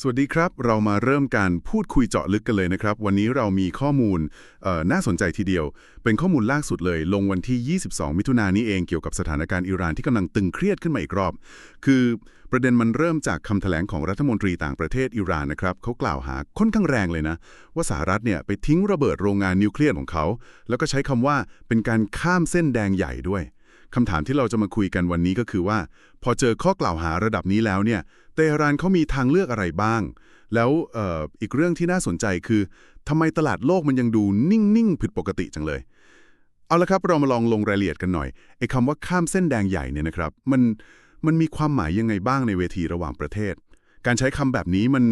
สวัสดีครับ เรามาเริ่มการพูดคุยเจาะลึกกันเลยนะครับ วันนี้เรามีข้อมูลน่าสนใจทีเดียว เป็นข้อมูลล่าสุดเลย ลงวันที่ 22 มิถุนายนนี้เองเกี่ยวกับสถานการณ์อิหร่านที่กำลังตึงเครียดขึ้นมาอีกรอบ คือประเด็นมันเริ่มจากคำแถลงของรัฐมนตรีต่างประเทศอิหร่านนะครับเขากล่าวหาค่อนข้างแรงเลยนะ ว่าสหรัฐเนี่ยไปทิ้งระเบิดโรงงานนิวเคลียร์ของเขา แล้วก็ใช้คำว่าเป็นการข้ามเส้นแดงใหญ่ด้วย คำถามที่เราจะมาคุยกันวันนี้ก็คือว่า พอเจอข้อกล่าวหาระดับนี้แล้วเนี่ยเตหะรานเขามีทางเลือกอะไรบ้าง แล้วอออีกเรื่องที่น่าสนใจคือทำไมตลาดโลกมันยังดูนิ่งๆผิดปกติจังเลย เอาละครับเรามาลองลงรายละเอียดกันหน่อยไอ้คำว่าข้ามเส้นแดงใหญ่เนี่ยนะครับ มันมันมีความหมายยังไงบ้างในเวทีระหว่างประเทศ การใช้คำแบบนี้มัน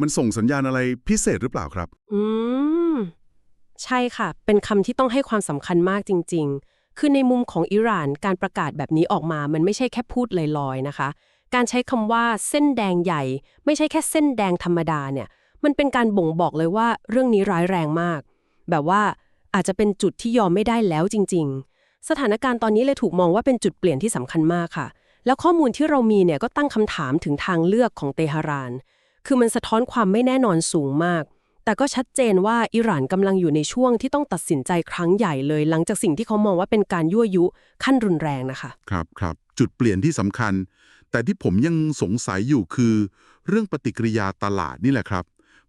มันส่งสัญญาณอะไรพิเศษหรือเปล่าครับ อืมใช่ค่ะ เป็นคำที่ต้องให้ความสำคัญมากจริง ๆ คือในมุมของอิหร่านการประกาศแบบนี้ออกมา มันไม่ใช่แค่พูดลอยๆนะคะ การใช้คำว่าเส้นแดงใหญ่ ไม่ใช่แค่เส้นแดงธรรมดาเนี่ย มันเป็นการบ่งบอกเลยว่าเรื่องนี้ร้ายแรงมาก แบบว่าอาจจะเป็นจุดที่ยอมไม่ได้แล้วจริง ๆ สถานการณ์ตอนนี้เลยถูกมองว่าเป็นจุดเปลี่ยนที่สำคัญมากค่ะ แล้วข้อมูลที่เรามีเนี่ยก็ตั้งคำถามถึงทางเลือกของเตหะราน คือมันสะท้อนความไม่แน่นอนสูงมาก แต่ก็ชัดเจนว่าอิหร่านกำลังอยู่ในช่วงที่ต้องตัดสินใจครั้งใหญ่เลย หลังจากสิ่งที่เขามองว่าเป็นการยั่วยุขั้นรุนแรงนะคะ ครับครับจุดเปลี่ยนที่สำคัญ แต่ที่ผมยังสงสัยอยู่คือ เรื่องปฏิกิริยาตลาดนี่แหละครับ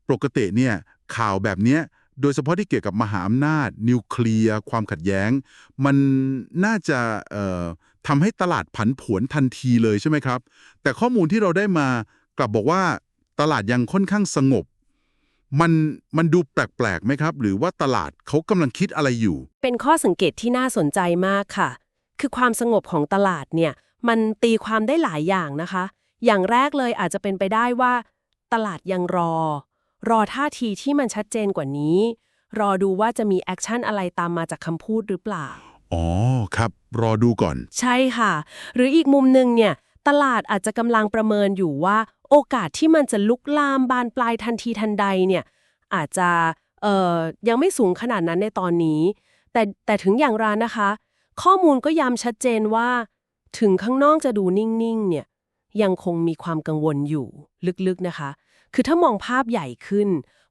ปกติเนี่ยข่าวแบบเนี้ยโดยเฉพาะที่เกี่ยวกับมหาอำนาจ นิวเคลียร์ความขัดแย้ง มันน่าจะเอ่อทำให้ตลาดผันผวนทันทีเลยใช่ไหมครับ แต่ข้อมูลที่เราได้มากลับบอกว่าตลาดยังค่อนข้างสงบ มันมันดูแปลกๆไหมครับ หรือว่าตลาดเขากำลังคิดอะไรอยู่ เป็นข้อสังเกตที่น่าสนใจมากค่ะ คือความสงบของตลาดเนี่ย มันตีความได้หลายอย่างนะคะ อย่างแรกเลยอาจจะเป็นไปได้ว่า ตลาดยังรอ รอท่าทีที่มันชัดเจนกว่านี้ รอดูว่าจะมีแอคชั่นอะไรตามมาจากคำพูดหรือเปล่า อ๋อครับ รอดูก่อน ใช่ค่ะ หรืออีกมุมหนึ่งเนี่ย ตลาดอาจจะกำลังประเมินอยู่ว่า โอกาสที่มันจะลุกลามบานปลายทันทีทันใดเนี่ยอาจจะยังไม่สูงขนาดนั้นในตอนนี้ แต่แต่ถึงอย่างไรนะคะ ข้อมูลก็ย้ำชัดเจนว่า ถึงข้างนอกจะดูนิ่งๆเนี่ยยังคงมีความกังวลอยู่ลึกๆนะคะ คือถ้ามองภาพใหญ่ขึ้น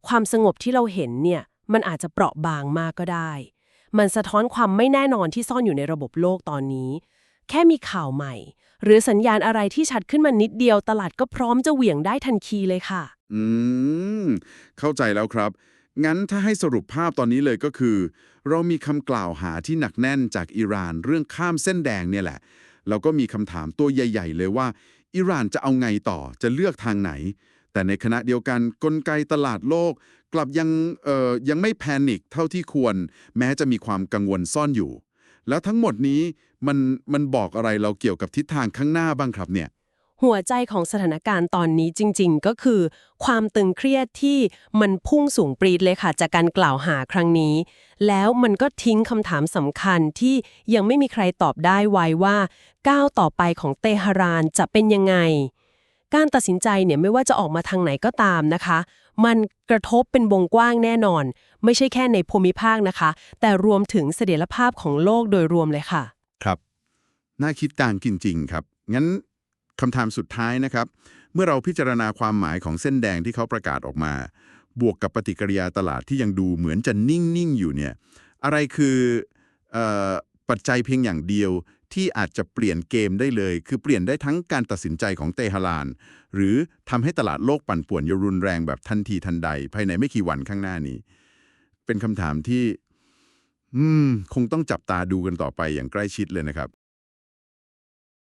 ความสงบที่เราเห็นเนี่ยมันอาจจะเปราะบางมากก็ได้ มันสะท้อนความไม่แน่นอนที่ซ่อนอยู่ในระบบโลกตอนนี้ แค่มีข่าวใหม่ หรือสัญญาณอะไรที่ชัดขึ้นมานิดเดียวตลาดก็พร้อมจะเหวี่ยงได้ทันทีเลยค่ะ อืม เข้าใจแล้วครับ งั้นถ้าให้สรุปภาพตอนนี้เลยก็คือ เรามีคำกล่าวหาที่หนักแน่นจากอิหร่านเรื่องข้ามเส้นแดงเนี่ยแหละเราก็มีคำถามตัวใหญ่ ๆ เลยว่า อิหร่านจะเอาไงต่อจะเลือกทางไหน แต่ในขณะเดียวกันกลไกตลาดโลก กลับยังเอ่อยังไม่แพนิคเท่าที่ควร แม้จะมีความกังวลซ่อนอยู่ แล้วทั้งหมดนี้มันมันบอกอะไรเราเกี่ยวกับทิศทางข้างหน้าบ้างครับเนี่ย หัวใจของสถานการณ์ตอนนี้จริง ๆ ก็คือ ความตึงเครียดที่มันพุ่งสูงปรีดเลยค่ะ จากการกล่าวหาครั้งนี้ แล้วมันก็ทิ้งคำถามสำคัญที่ยังไม่มีใครตอบได้ไว้ว่า ก้าวต่อไปของเตหะรานจะเป็นยังไง การตัดสินใจเนี่ยไม่ว่าจะออกมาทางไหนก็ตามนะคะ มันกระทบเป็นวงกว้างแน่นอน ไม่ใช่แค่ในภูมิภาคนะคะ แต่รวมถึงเสถียรภาพของโลกโดยรวมเลยค่ะ ครับ น่าคิดต่างจริง ๆ ครับ งั้นคำถามสุดท้ายนะครับ เมื่อเราพิจารณาความหมายของเส้นแดงที่เขาประกาศออกมา บวกกับปฏิกิริยาตลาดที่ยังดูเหมือนจะนิ่ง ๆ อยู่เนี่ย อะไรคือออปัจจัยเพียงอย่างเดียว ที่อาจจะเปลี่ยนเกมได้เลย คือเปลี่ยนได้ทั้งการตัดสินใจของเตหะราน หรือทำให้ตลาดโลกปั่นป่วนยรุนแรงแบบทันทีทันใด ภายในไม่กี่วันข้างหน้านี้ เป็นคำถามที่ อืม คงต้องจับตาดูกันต่อไปอย่างใกล้ชิดเลยนะครับ